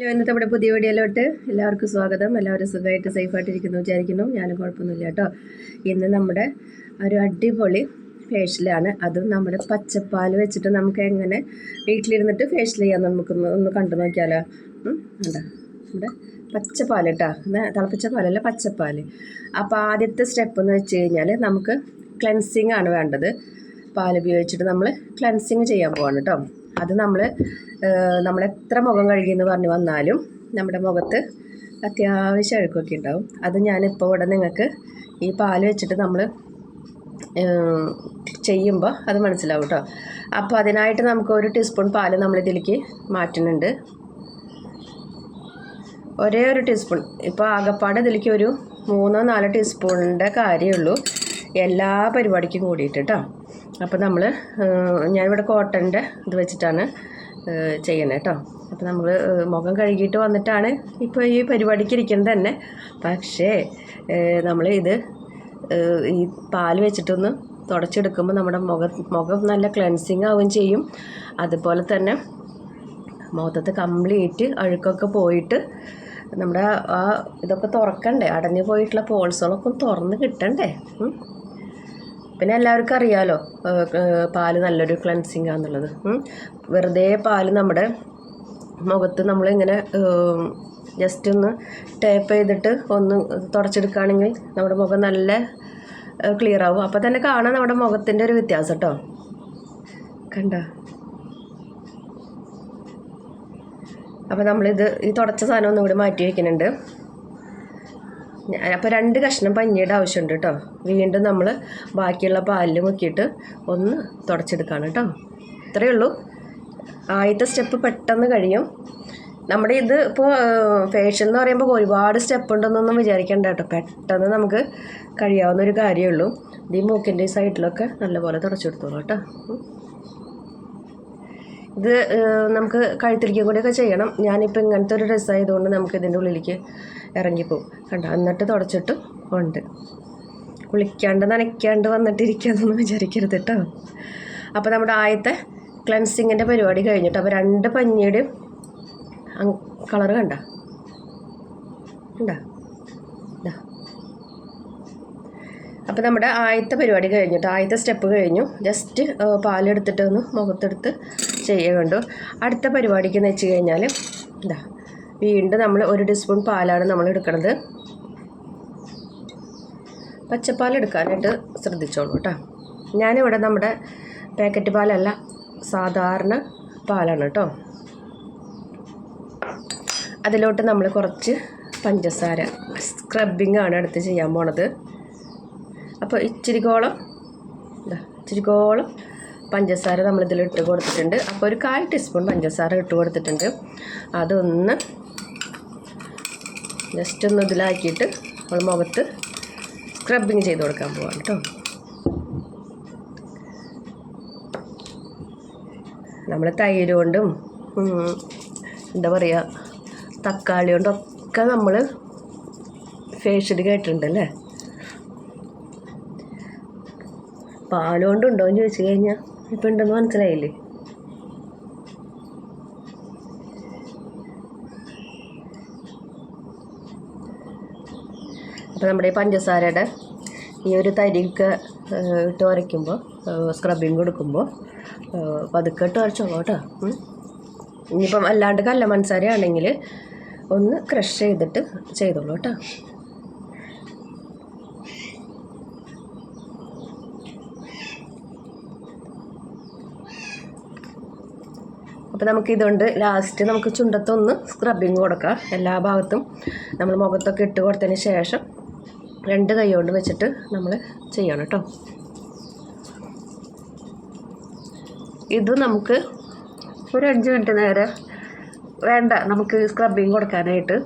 Hello ഇന്നത്തെ നമ്മുടെ പുതിയ വീഡിയോയിലോട്ട് എല്ലാവർക്കും സ്വാഗതം. എല്ലാവരും സുഖമായിട്ട് സേഫായിട്ടിരിക്കുന്നു വിചാരിക്കുന്നു. ഞാനും കുഴപ്പമൊന്നുമില്ല കേട്ടോ. ഇന്ന് നമ്മുടെ ഒരു അടിപൊളി ഫേഷ്യലാണ് അതും നമ്മുടെ പച്ചപ്പാൽ വെച്ചിട്ട് നമുക്ക് എങ്ങനെ വീട്ടിലിരുന്നിട്ട് ഫേഷ്യൽ ചെയ്യാൻ നമുക്ക് ഒന്ന് കണ്ടു നോക്കിയാലോ. ഉണ്ടോ നമ്മുടെ പച്ചപ്പാൽ കേട്ടോ. തിളപ്പിച്ച പാലല്ല പച്ചപ്പാൽ. അപ്പോൾ ആദ്യത്തെ സ്റ്റെപ്പ് എന്ന് വെച്ച് കഴിഞ്ഞാൽ നമുക്ക് ക്ലെൻസിങ് ആണ് വേണ്ടത്. പാൽ ഉപയോഗിച്ചിട്ട് നമ്മൾ ക്ലെൻസിങ് ചെയ്യാൻ പോവാണ് കേട്ടോ. അത് നമ്മൾ നമ്മൾ എത്ര മുഖം കഴുകിയെന്ന് പറഞ്ഞു വന്നാലും നമ്മുടെ മുഖത്ത് അത്യാവശ്യം അഴുക്കൊക്കെ ഉണ്ടാവും. അത് ഞാനിപ്പോൾ ഇവിടെ നിങ്ങൾക്ക് ഈ പാൽ വെച്ചിട്ട് നമ്മൾ ചെയ്യുമ്പോൾ അത് മനസ്സിലാവും കേട്ടോ അപ്പോൾ അതിനായിട്ട് നമുക്ക് ഒരു ടീസ്പൂൺ പാൽ നമ്മളിതിലേക്ക് മാറ്റുന്നുണ്ട്. ഒരേ ഒരു ടീസ്പൂൺ. ഇപ്പോൾ ആകപ്പാട് ഇതിലേക്ക് ഒരു മൂന്നോ നാലോ ടീസ്പൂണിന്റെ കാര്യമുള്ളൂ എല്ലാ പരിപാടിക്കും കൂടിയിട്ട് കേട്ടോ അപ്പോൾ നമ്മൾ ഞാനിവിടെ കോട്ടന്റെ ഇത് വെച്ചിട്ടാണ് ചെയ്യണേ കേട്ടോ അപ്പോൾ നമ്മൾ മുഖം കഴുകിയിട്ട് വന്നിട്ടാണ് ഇപ്പോൾ ഈ പരിപാടിക്ക് ഇരിക്കുന്നത് തന്നെ. പക്ഷേ നമ്മൾ ഇത് ഈ പാൽ വെച്ചിട്ടൊന്ന് തുടച്ചെടുക്കുമ്പോൾ നമ്മുടെ മുഖം മുഖം നല്ല ക്ലെൻസിങ് ആവുകയും ചെയ്യും. അതുപോലെ തന്നെ മുഖത്തത്തെ കംപ്ലീറ്റ് അഴുക്കൊക്കെ പോയിട്ട് നമ്മുടെ ആ ഇതൊക്കെ തുറക്കണ്ടേ? അടഞ്ഞു പോയിട്ടുള്ള പോൾസുകളൊക്കെ തുറന്ന് കിട്ടണ്ടേ. പിന്നെ എല്ലാവർക്കും അറിയാലോ പാൽ നല്ലൊരു ക്ലൻസിങ് ആണെന്നുള്ളത് വെറുതെ പാൽ നമ്മുടെ മുഖത്ത് നമ്മളിങ്ങനെ ജസ്റ്റ് ഒന്ന് ടേപ്പ് ചെയ്തിട്ട് ഒന്ന് തുടച്ചെടുക്കുകയാണെങ്കിൽ നമ്മുടെ മുഖം നല്ല ക്ലിയർ ആവും. അപ്പോൾ തന്നെ കാണാം നമ്മുടെ മുഖത്തിന്റെ ഒരു വ്യത്യാസം കേട്ടോ. കണ്ട? അപ്പോൾ നമ്മളിത് ഈ തുടച്ച സാധനം ഒന്നും ഇവിടെ മാറ്റി വയ്ക്കുന്നുണ്ട് അപ്പോൾ രണ്ട് കഷ്ണം പഞ്ഞിയുടെ ആവശ്യമുണ്ട് കേട്ടോ. വീണ്ടും നമ്മൾ ബാക്കിയുള്ള പാലിൽ മുക്കിയിട്ട് ഒന്ന് തുടച്ചെടുക്കുകയാണ് കേട്ടോ. ഇത്രയേ ഉള്ളൂ. ആദ്യത്തെ സ്റ്റെപ്പ് പെട്ടെന്ന് കഴിയും. നമ്മുടെ ഇത് ഇപ്പോൾ ഫേഷ്യൽ എന്ന് പറയുമ്പോൾ ഒരുപാട് സ്റ്റെപ്പ് ഉണ്ടെന്നൊന്നും വിചാരിക്കേണ്ട കേട്ടോ. പെട്ടെന്ന് നമുക്ക് കഴിയാവുന്ന ഒരു കാര്യമേ ഉള്ളൂ. ഈ മൂക്കിന്റെ സൈഡിലൊക്കെ നല്ലപോലെ തുടച്ചെടുത്തോളൂ കേട്ടോ. ഇത് നമുക്ക് കഴുത്തിരിക്കും കൂടിയൊക്കെ ചെയ്യണം. ഞാനിപ്പോൾ ഇങ്ങനത്തെ ഒരു ഡ്രസ്സ് ആയതുകൊണ്ട് നമുക്ക് ഇതിന്റെ ഉള്ളിലേക്ക് ഇറങ്ങിപ്പോവും. കണ്ടോ? എന്നിട്ട് തുടച്ചിട്ട് ഉണ്ട്. കുളിക്കാണ്ട് നനയ്ക്കാണ്ട് വന്നിട്ടിരിക്കാന്നൊന്നും വിചാരിക്കരുത് കേട്ടോ അപ്പോൾ നമ്മുടെ ആദ്യത്തെ ക്ലൻസിങ്ങിന്റെ പരിപാടി കഴിഞ്ഞിട്ട് അപ്പോൾ രണ്ട് പഞ്ഞിയുടെയും കളർ കണ്ട? കണ്ട? അപ്പോൾ നമ്മുടെ ആദ്യത്തെ പരിപാടി കഴിഞ്ഞിട്ട് ആദ്യത്തെ സ്റ്റെപ്പ് കഴിഞ്ഞു. ജസ്റ്റ് പാലെടുത്തിട്ട് ഒന്ന് മുഖത്തെടുത്ത് ചെയ്യുക കണ്ടു അടുത്ത പരിപാടിക്ക് എന്ന് വെച്ച് കഴിഞ്ഞാൽ ഇതാ വീണ്ടും നമ്മൾ ഒരു ടീസ്പൂൺ പാലാണ് നമ്മൾ എടുക്കുന്നത് പച്ചപ്പാൽ എടുക്കാനായിട്ട് ശ്രദ്ധിച്ചോളൂ കേട്ടോ. ഞാനിവിടെ നമ്മുടെ പാക്കറ്റ് പാലല്ല സാധാരണ പാലാണ് കേട്ടോ. അതിലോട്ട് നമ്മൾ കുറച്ച് പഞ്ചസാര സ്ക്രബിങ് ആണ് അടുത്ത് ചെയ്യാൻ പോണത്. അപ്പോൾ ഇച്ചിരിക്കോളം ഇച്ചിരി ഇച്ചിരിക്കോളം പഞ്ചസാര നമ്മളിതിൽ ഇട്ട് കൊടുത്തിട്ടുണ്ട്. അപ്പോൾ ഒരു കാൽ ടീസ്പൂൺ പഞ്ചസാര ഇട്ട് കൊടുത്തിട്ടുണ്ട്. അതൊന്ന് ജസ്റ്റ് ഒന്ന് ഇതിലാക്കിയിട്ട് നമ്മൾ മുഖത്ത് സ്ക്രബിങ് ചെയ്ത് കൊടുക്കാൻ പോവാണ് കേട്ടോ നമ്മൾ തൈര് കൊണ്ടും എന്താ പറയുക തക്കാളി കൊണ്ടൊക്കെ നമ്മൾ ഫേഷ്യൽ കേട്ടിട്ടുണ്ടല്ലേ? പാലുകൊണ്ടുണ്ടോ എന്ന് ചോദിച്ചു കഴിഞ്ഞാൽ ഇപ്പം ഉണ്ടെന്ന് മനസ്സിലായില്ലേ? അപ്പോൾ നമ്മുടെ പഞ്ചസാരയുടെ ഈ ഒരു തരിക്ക് ഇട്ട് ഉരയ്ക്കുമ്പോൾ സ്ക്രബിങ് കൊടുക്കുമ്പോൾ പതുക്കെ ഇട്ട് ഉരച്ചോളൂ കേട്ടോ. ഇനിയിപ്പം അല്ലാണ്ട് കല്ല മൺസാരയാണെങ്കിൽ ഒന്ന് ക്രഷ് ചെയ്തിട്ട് ചെയ്തോളൂ കേട്ടോ. അപ്പോൾ നമുക്ക് ഇതുകൊണ്ട് ലാസ്റ്റ് നമുക്ക് ചുണ്ടത്തൊന്ന് സ്ക്രബിങ് കൊടുക്കാം. എല്ലാ ഭാഗത്തും നമ്മൾ മുഖത്തൊക്കെ ഇട്ട് കൊടുത്തതിന് ശേഷം രണ്ട് കൈ കൊണ്ട് വെച്ചിട്ട് നമ്മൾ ചെയ്യണം കേട്ടോ ഇത് നമുക്ക് ഒരു അഞ്ച് മിനിറ്റ് നേരെ വേണ്ട നമുക്ക് സ്ക്രബിങ് കൊടുക്കാനായിട്ട്.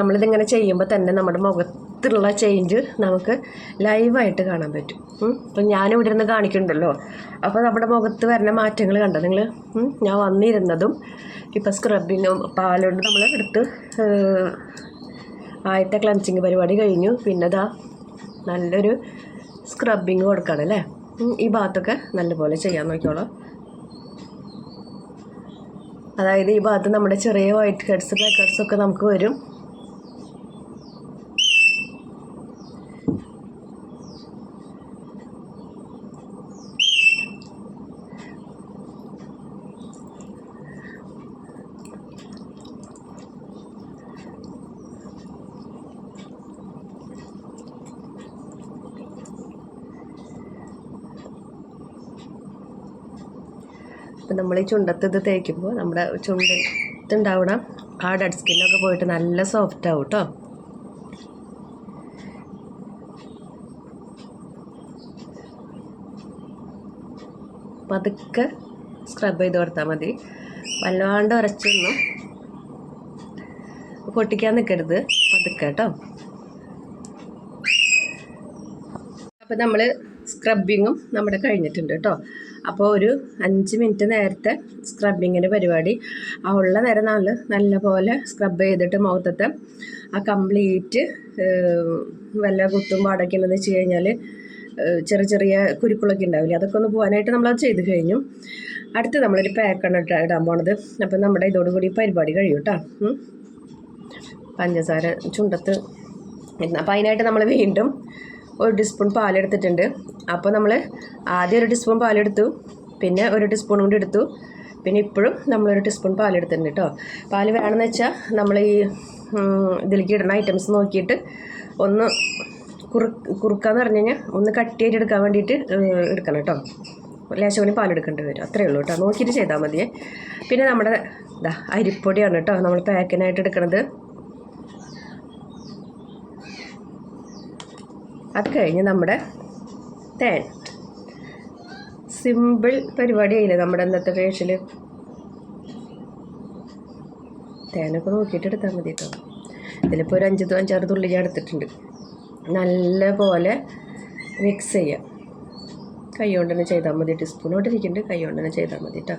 നമ്മളിതിങ്ങനെ ചെയ്യുമ്പോൾ തന്നെ നമ്മുടെ മുഖത്തുള്ള ചേഞ്ച് നമുക്ക് ലൈവായിട്ട് കാണാൻ പറ്റും. ഇപ്പം ഞാനിവിടെ ഇരുന്ന് കാണിക്കുന്നുണ്ടല്ലോ. അപ്പോൾ നമ്മുടെ മുഖത്ത് വരുന്ന മാറ്റങ്ങൾ കണ്ടോ നിങ്ങൾ ഞാൻ വന്നിരുന്നതും ഇപ്പം സ്ക്രബിനും പാലുകൊണ്ട് നമ്മൾ എടുത്ത് ആദ്യത്തെ ക്ലൻസിങ് പരിപാടി കഴിഞ്ഞു. പിന്നെ അതാ നല്ലൊരു സ്ക്രബിങ് കൊടുക്കണം അല്ലേ? ഈ ഭാഗത്തൊക്കെ നല്ലപോലെ ചെയ്യാൻ നോക്കിയോളാം അതായത് ഈ ഭാഗത്ത് നമ്മുടെ ചെറിയ വൈറ്റ് ഹെഡ്സ് ബ്ലാക്ക് ഹെഡ്സ് ഒക്കെ നമുക്ക് വരും. അപ്പം നമ്മൾ ഈ ചുണ്ടത്ത് ഇത് തേക്കുമ്പോൾ നമ്മുടെ ചുണ്ടത്തുണ്ടാവണ ആ ഡെഡ് സ്കിന്നൊക്കെ പോയിട്ട് നല്ല സോഫ്റ്റ് ആവും കേട്ടോ പതുക്കെ സ്ക്രബ് ചെയ്ത് കൊടുത്താൽ മതി. വല്ലാണ്ട് ഉരച്ചൊന്നും പൊട്ടിക്കാൻ നിൽക്കരുത് പതുക്കെ കേട്ടോ അപ്പം നമ്മൾ സ്ക്രബിങ്ങും നമ്മുടെ കഴിഞ്ഞിട്ടുണ്ട് കേട്ടോ അപ്പോൾ ഒരു അഞ്ച് മിനിറ്റ് നേരത്തെ സ്ക്രബിങ്ങിന്റെ പരിപാടി. ആ ഉള്ള നേരം നമ്മൾ നല്ലപോലെ സ്ക്രബ് ചെയ്തിട്ട് മുഖത്തത്തെ ആ കംപ്ലീറ്റ് വല്ല കുത്തും പാടൊക്കെ ഉണ്ടെന്ന് വെച്ച് കഴിഞ്ഞാൽ ചെറിയ ചെറിയ കുരുക്കളൊക്കെ ഉണ്ടാവില്ലേ? അതൊക്കെ ഒന്ന് പോകാനായിട്ട് നമ്മളത് ചെയ്ത് കഴിഞ്ഞു. അടുത്ത് നമ്മളൊരു പാക്കാണ് ഇടാൻ പോണത്. അപ്പം നമ്മുടെ ഇതോടുകൂടി പരിപാടി കഴിയും കേട്ടോ പഞ്ചസാര ചുണ്ടത്ത് അപ്പം അതിനായിട്ട് നമ്മൾ വീണ്ടും ഒരു ടീസ്പൂൺ പാലെടുത്തിട്ടുണ്ട്. അപ്പോൾ നമ്മൾ ആദ്യം ഒരു ടീസ്പൂൺ പാലെടുത്തു. പിന്നെ ഒരു ടീസ്പൂൺ കൂടി എടുത്തു. പിന്നെ ഇപ്പോഴും നമ്മളൊരു ടീസ്പൂൺ പാലെടുത്തിട്ടുണ്ട് കേട്ടോ പാൽ വേണമെന്ന് വെച്ചാൽ നമ്മൾ ഈ ഇതിലേക്ക് ഇടുന്ന ഐറ്റംസ് നോക്കിയിട്ട് ഒന്ന് കുറു കുറുക്കാന്ന് പറഞ്ഞു കഴിഞ്ഞാൽ ഒന്ന് കട്ടിയായിട്ട് എടുക്കാൻ വേണ്ടിയിട്ട് എടുക്കണം കേട്ടോ കൂടി പാലെടുക്കേണ്ടി വരും. അത്രയേ ഉള്ളൂ കേട്ടോ നോക്കിയിട്ട് ചെയ്താൽ മതിയേ. പിന്നെ നമ്മുടെ ഇതാ അരിപ്പൊടിയാണ് കേട്ടോ നമ്മൾ പാക്കിനായിട്ട് എടുക്കണത്. അത് കഴിഞ്ഞ് നമ്മുടെ തേൻ സിമ്പിൾ പരിപാടിയായില്ലേ നമ്മുടെ ഇന്നത്തെ ഫേഷ്യൽ തേനൊക്കെ നോക്കിയിട്ട് എടുത്താൽ മതി കേട്ടോ. ഇതിലിപ്പോൾ ഒരു അഞ്ച് അഞ്ചാറ് തുള്ളി ഞാൻ എടുത്തിട്ടുണ്ട്. നല്ല പോലെ മിക്സ് ചെയ്യാം. കൈ കൊണ്ട് തന്നെ ചെയ്താൽ മതി. ടീസ്പൂണോട്ട് ഇരിക്കുന്നുണ്ട് കൈ കൊണ്ട് തന്നെ ചെയ്താൽ മതി കേട്ടോ.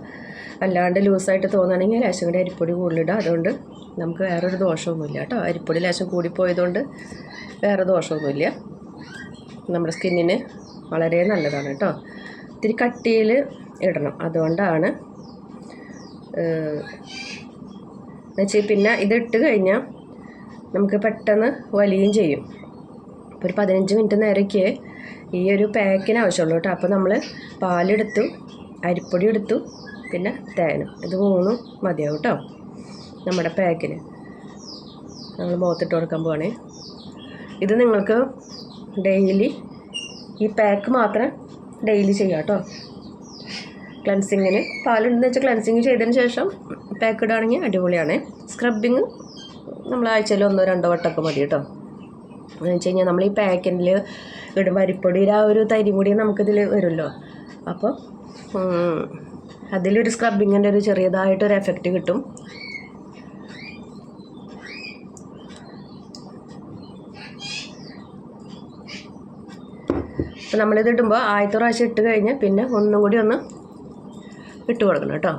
അല്ലാണ്ട് ലൂസായിട്ട് തോന്നുകയാണെങ്കിൽ ലേശം കൂടി അരിപ്പൊടി കൂടുതലിടുക അതുകൊണ്ട് നമുക്ക് വേറൊരു ദോഷമൊന്നുമില്ല കേട്ടോ. അരിപ്പൊടി ലേശം കൂടിപ്പോയതുകൊണ്ട് വേറെ ദോഷമൊന്നുമില്ല. നമ്മുടെ സ്കിന്നിന് വളരെ നല്ലതാണ് കേട്ടോ. ഇത്തിരി കട്ടിയിൽ ഇടണം. അതുകൊണ്ടാണ് എന്നുവെച്ചാൽ പിന്നെ ഇത് ഇട്ട് കഴിഞ്ഞാൽ നമുക്ക് പെട്ടെന്ന് വലിയും ചെയ്യും. അപ്പോൾ ഒരു പതിനഞ്ച് മിനിറ്റ് നേരയ്ക്ക് ഈ ഒരു പാക്കിന് ആവശ്യമുള്ളൂ കേട്ടോ. അപ്പോൾ നമ്മൾ പാലെടുത്തു അരിപ്പൊടി എടുത്തു പിന്നെ തേനും. ഇത് മൂന്നും മതിയാവും കേട്ടോ നമ്മുടെ പാക്കിന്. നമ്മൾ മുഖത്തിട്ട് കൊടുക്കാൻ പോവാണേ. ഇത് നിങ്ങൾക്ക് ഡെയിലി ഈ പാക്ക് മാത്രം ഡെയിലി ചെയ്യാം കേട്ടോ. ക്ലൻസിങ്ങിന് പാലുണ്ടെന്ന് വെച്ചാൽ ക്ലൻസിങ് ചെയ്തതിന് ശേഷം പാക്ക് ഇടുകയാണെങ്കിൽ അടിപൊളിയാണ്. സ്ക്രബിങ് നമ്മൾ ആഴ്ചയിൽ ഒന്നോ രണ്ടോ വട്ടമൊക്കെ മതി കേട്ടോ. എന്ന് വെച്ച് കഴിഞ്ഞാൽ നമ്മൾ ഈ പാക്കിൽ ഇടുമ്പോൾ അരിപ്പൊടിയുടെ ആ ഒരു തരി കൂടി നമുക്കിതിൽ വരുമല്ലോ. അപ്പോൾ അതിലൊരു സ്ക്രബിങ്ങിന്റെ ഒരു ചെറിയതായിട്ടൊരു എഫക്റ്റ് കിട്ടും. അപ്പോൾ നമ്മളിത് ഇടുമ്പോൾ ആദ്യത്തെ പ്രാവശ്യം ഇട്ട് കഴിഞ്ഞ് പിന്നെ ഒന്നും കൂടി ഒന്ന് ഇട്ട് കൊടുക്കണം കേട്ടോ.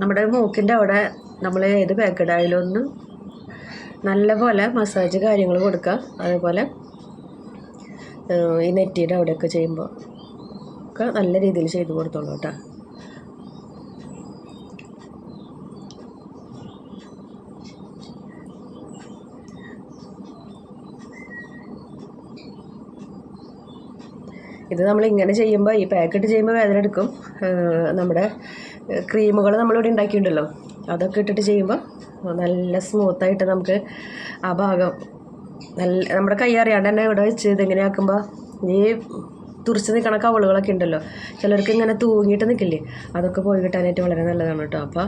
നമ്മുടെ മൂക്കിന്റെ അവിടെ നമ്മൾ ഏത് പാക്കഡായാലും ഒന്ന് നല്ലപോലെ മസാജ് കാര്യങ്ങൾ കൊടുക്കുക. അതേപോലെ ഈ നെറ്റിയുടെ അവിടെയൊക്കെ ചെയ്യുമ്പോൾ ഒക്കെ നല്ല രീതിയിൽ ചെയ്ത് കൊടുത്തോളൂ കേട്ടോ. ഇത് നമ്മൾ ഇങ്ങനെ ചെയ്യുമ്പോൾ ഈ പാക്കറ്റ് ചെയ്യുമ്പോൾ വേദന എടുക്കും. നമ്മുടെ ക്രീമുകൾ നമ്മളിവിടെ ഉണ്ടാക്കിയിട്ടുണ്ടല്ലോ. അതൊക്കെ ഇട്ടിട്ട് ചെയ്യുമ്പോൾ നല്ല സ്മൂത്തായിട്ട് നമുക്ക് ആ ഭാഗം നല്ല നമ്മുടെ കൈ അറിയാണ്ട് തന്നെ ഇവിടെ വെച്ച് ഇതെങ്ങനെയാക്കുമ്പോൾ ഈ തുറച്ച് നിൽക്കണ കവളുകളൊക്കെ ഉണ്ടല്ലോ. ചിലർക്ക് ഇങ്ങനെ തൂങ്ങിയിട്ട് നിൽക്കില്ലേ അതൊക്കെ പോയി കിട്ടാനായിട്ട് വളരെ നല്ലതാണ് കേട്ടോ. അപ്പോൾ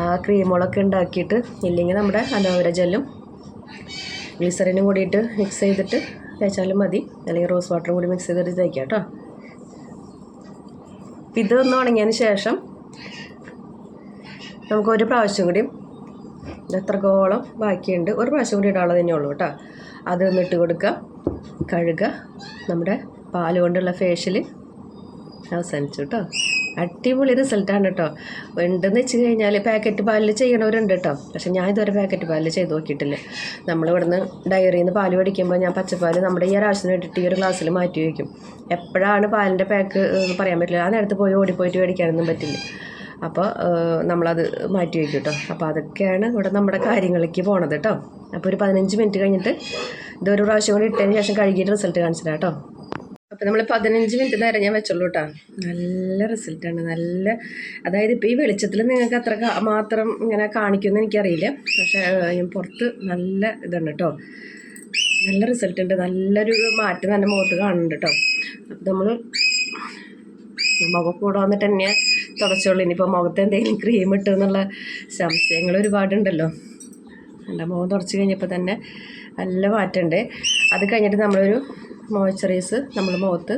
ആ ക്രീമുകളൊക്കെ ഉണ്ടാക്കിയിട്ട് ഇല്ലെങ്കിൽ നമ്മുടെ അലോവേര ജെല്ലും ഗ്ലിസറിനും കൂടിയിട്ട് മിക്സ് ചെയ്തിട്ട് തേച്ചാലും മതി. അല്ലെങ്കിൽ റോസ് വാട്ടറും കൂടി മിക്സ് ചെയ്തിട്ട് തേക്കാം കേട്ടോ. ഇത് ഇതൊന്ന് ഉണങ്ങിയതിന് ശേഷം നമുക്ക് ഒരു പ്രാവശ്യം കൂടി എത്രക്കോളം ബാക്കിയുണ്ട് ഒരു പ്രാവശ്യം കൂടി ഇടാനുള്ളത് തന്നെ ഉള്ളൂ കേട്ടോ. അത് ഒന്നിട്ട് കൊടുക്കുക കഴുകുക. നമ്മുടെ പാൽ കൊണ്ടുള്ള ഫേഷ്യൽ അവസാനിച്ചു കേട്ടോ. അടിപൊളി റിസൾട്ടാണ് കേട്ടോ ഉണ്ടെന്ന് വെച്ച് കഴിഞ്ഞാൽ പാക്കറ്റ് പാലിൽ ചെയ്യണവരുണ്ട് കേട്ടോ പക്ഷെ ഞാൻ ഇതുവരെ പാക്കറ്റ് പാലിൽ ചെയ്ത് നോക്കിയിട്ടില്ല. നമ്മൾ ഇവിടുന്ന് ഡയറിയിൽ നിന്ന് പാൽ മേടിക്കുമ്പോൾ ഞാൻ പച്ചപ്പാൽ നമ്മുടെ ഈ ഒരു വേണ്ടിയിട്ട് ഈ ഒരു ഗ്ലാസ്സിൽ മാറ്റി വയ്ക്കും എപ്പോഴാണ് പാലിന്റെ പാക്ക് പറയാൻ പറ്റില്ല. ആ നേരത്ത് പോയി ഓടിപ്പോയിട്ട് മേടിക്കാനൊന്നും പറ്റില്ല. അപ്പോൾ നമ്മളത് മാറ്റി വയ്ക്കും കേട്ടോ അപ്പോൾ അതൊക്കെയാണ് ഇവിടെ നമ്മുടെ കാര്യങ്ങളിലേക്ക് പോണത് കേട്ടോ അപ്പോൾ ഒരു പതിനഞ്ച് മിനിറ്റ് കഴിഞ്ഞിട്ട് ഇതൊരു പ്രാവശ്യം കൂടി ഇട്ടതിന് ശേഷം കഴുകിയിട്ട് റിസൾട്ട് കാണിച്ചിട്ടാണ് കേട്ടോ അപ്പോൾ നമ്മൾ പതിനഞ്ച് മിനിറ്റ് നേരം ഞാൻ വെച്ചുള്ളൂ കേട്ടോ നല്ല റിസൾട്ടാണ് നല്ല അതായത് ഇപ്പോൾ ഈ വെളിച്ചത്തിൽ നിങ്ങൾക്ക് അത്ര മാത്രം ഇങ്ങനെ കാണിക്കുമെന്ന് എനിക്കറിയില്ല. പക്ഷേ പുറത്ത് നല്ല ഇതുണ്ട് കേട്ടോ നല്ല റിസൾട്ട് ഉണ്ട്. നല്ലൊരു മാറ്റം തന്നെ മുഖത്ത് കാണുന്നുണ്ട് കേട്ടോ അപ്പം നമ്മൾ മുഖം കൂടെ വന്നിട്ട് തന്നെ തുടച്ചോളൂ. ഇനിയിപ്പോൾ മുഖത്ത് എന്തെങ്കിലും ക്രീം ഇട്ടു എന്നുള്ള സംശയങ്ങൾ ഒരുപാടുണ്ടല്ലോ. എന്റെ മുഖം തുടച്ച് കഴിഞ്ഞപ്പോൾ തന്നെ നല്ല മാറ്റമുണ്ട് അത് കഴിഞ്ഞിട്ട് നമ്മളൊരു മോയ്സ്ചറൈസ് നമ്മൾ മുഖത്ത്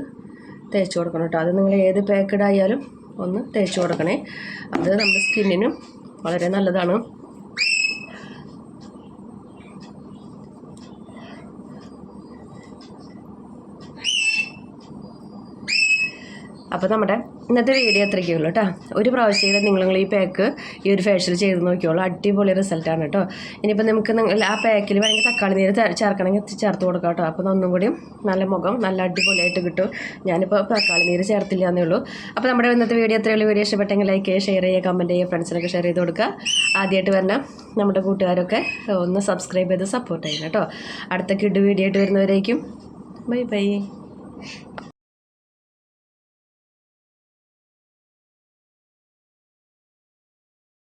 തേച്ച് കൊടുക്കണം കേട്ടോ. അത് നിങ്ങൾ ഏത് പാക്കഡ് ആയാലും ഒന്ന് തേച്ച് കൊടുക്കണേ. അത് നമ്മുടെ സ്കിന്നിനും വളരെ നല്ലതാണ്. അപ്പോൾ നമ്മുടെ ഇന്നത്തെ വീഡിയോ അത്രയ്ക്കേ ഉള്ളൂ കേട്ടോ ഒരു പ്രാവശ്യം നിങ്ങൾ ഈ പാക്ക് ഈ ഒരു ഫേഷ്യൽ ചെയ്ത് നോക്കിയോളൂ അടിപൊളി റിസൾട്ടാണ് കേട്ടോ ഇനിയിപ്പോൾ നമുക്ക് ആ പാക്കിൽ വേണമെങ്കിൽ തക്കാളി നീര് ചേർക്കണമെങ്കിൽ ചേർത്ത് കൊടുക്കാം കേട്ടോ അപ്പോൾ ഒന്നും കൂടിയും നല്ല മുഖം നല്ല അടിപൊളിയായിട്ട് കിട്ടും. ഞാനിപ്പോൾ തക്കാളി നീര് ചേർത്തില്ല എന്നേ ഉള്ളൂ. അപ്പോൾ നമ്മുടെ ഇന്നത്തെ വീഡിയോ അത്രയുള്ള വീഡിയോ ഇഷ്ടപ്പെട്ടെങ്കിൽ ലൈക്ക് ചെയ്യുക ഷെയർ ചെയ്യുക കമന്റ് ചെയ്യുക ഫ്രണ്ട്സിനൊക്കെ ഷെയർ ചെയ്ത് കൊടുക്കുക. ആദ്യമായിട്ട് വരണം നമ്മുടെ കൂട്ടുകാരൊക്കെ ഒന്ന് സബ്സ്ക്രൈബ് ചെയ്ത് സപ്പോർട്ട് ചെയ്യണം കേട്ടോ അടുത്ത കിഡ് വീഡിയോ ആയിട്ട് വരുന്നവരേക്കും. Bye bye.